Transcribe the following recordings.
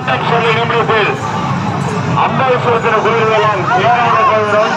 இன்னும் சில நிமிடத்தில் அம்பாசுரத்தின கோயில்களும் ராமபுரம்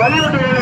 வலியுறுத்தி